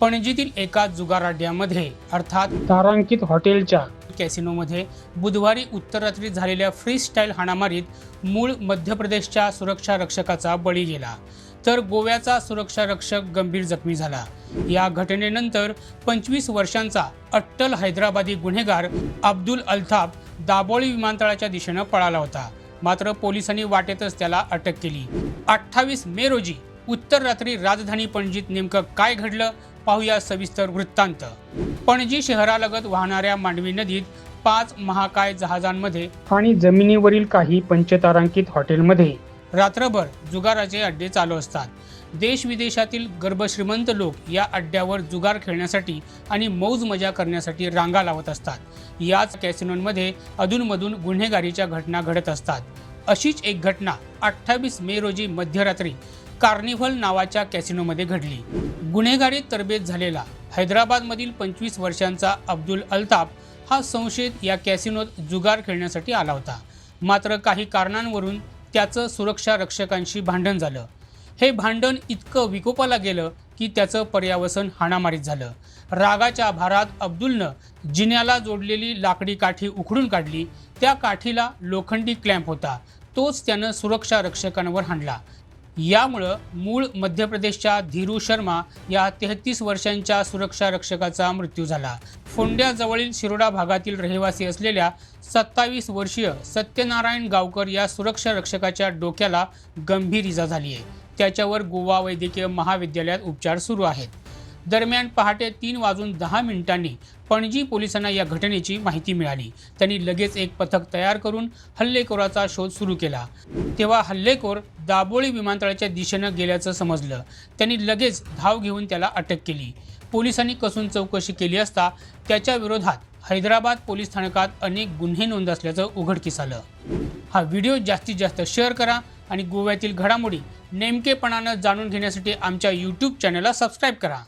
पणजीतील एका जुगार अड्ड्यामध्ये अर्थात तारांकित हॉटेलच्या कॅसिनोमध्ये बुधवारी उत्तरात्री झालेल्या फ्री स्टाईल हाणामारीत मूळ मध्य प्रदेशच्या सुरक्षा रक्षकाचा बळी गेला. तर गोव्याचा सुरक्षा रक्षक गंभीर जखमी झाला. या घटनेनंतर पंचवीस वर्षांचा अट्टल हैदराबादी गुन्हेगार अब्दुल अल्ताफ दाबोळी विमानतळाच्या दिशेनं पळाला होता. मात्र पोलिसांनी वाटेतच त्याला अटक केली. अठ्ठावीस मे रोजी उत्तर रात्री राजधानी पणजीत नेमकं काय घडलं पाहूया सविस्तर वृत्तांत. पणजी शहरालगत वाहणाऱ्या मांडवी नदीत पाच महाकाय जहाजांमध्ये आणि जमिनीवरील काही पंचतारांकित हॉटेलमध्ये रात्रभर जुगाराचे अड्डे चालू असतात. देश विदेशातील गर्भश्रीमंत लोक या अड्ड्यावर जुगार खेळण्यासाठी आणि मौज मजा करण्यासाठी रांगा लावत असतात. याच कॅसिनोंमध्ये अधूनमधून गुन्हेगारीच्या घटना घडत असतात. अशीच एक घटना अठ्ठावीस मे रोजी मध्यरात्री कार्निव्हल नावाच्या कॅसिनोमध्ये घडली. गुन्हेगारी तरबेज झालेला हैदराबादमधील पंचवीस वर्षांचा अब्दुल अल्ताफ हा संशयित या कॅसिनोत जुगार खेळण्यासाठी आला होता. मात्र काही कारणांवरून त्याचं सुरक्षा रक्षकांशी भांडण झालं. हे भांडण इतकं विकोपाला गेलं की त्याचं पर्यावसन हाणामारीत झालं. रागाच्या भारात अब्दुलनं जिन्याला जोडलेली लाकडी काठी उखडून काढली. त्या काठीला लोखंडी क्लॅम्प होता. तोच त्यानं सुरक्षा रक्षकांवर हाणला. यामुळं मूळ मध्य प्रदेशच्या धीरू शर्मा या तेहतीस वर्षांच्या सुरक्षा रक्षकाचा मृत्यू झाला. फोंड्याजवळील शिरोडा भागातील रहिवासी असलेल्या सत्तावीस वर्षीय सत्यनारायण गावकर या सुरक्षा रक्षकाच्या डोक्याला गंभीर इजा झाली आहे त्याच्यावर गोवा वैद्यकीय महाविद्यालयात उपचार सुरू आहेत. दरम्यान पहाटे तीन वाजून दहा मिनिटांनी पणजी पोलिसांना या घटनेची माहिती मिळाली. त्यांनी लगेच एक पथक तयार करून हल्लेखोराचा शोध सुरू केला. तेव्हा हल्लेखोर दाबोळी विमानतळाच्या दिशेनं गेल्याचं समजलं. त्यांनी लगेच धाव घेऊन त्याला अटक केली. पोलिसांनी कसून चौकशी केली असता त्याच्या विरोधात हैदराबाद पोलीस स्थानकात अनेक गुन्हे नोंद असल्याचं उघडकीस आलं. हा व्हिडिओ जास्तीत जास्त शेअर करा आणि गोव्यातील घडामोडी नेमकेपणानं जाणून घेण्यासाठी आमच्या यूट्यूब चॅनलला सबस्क्राईब करा.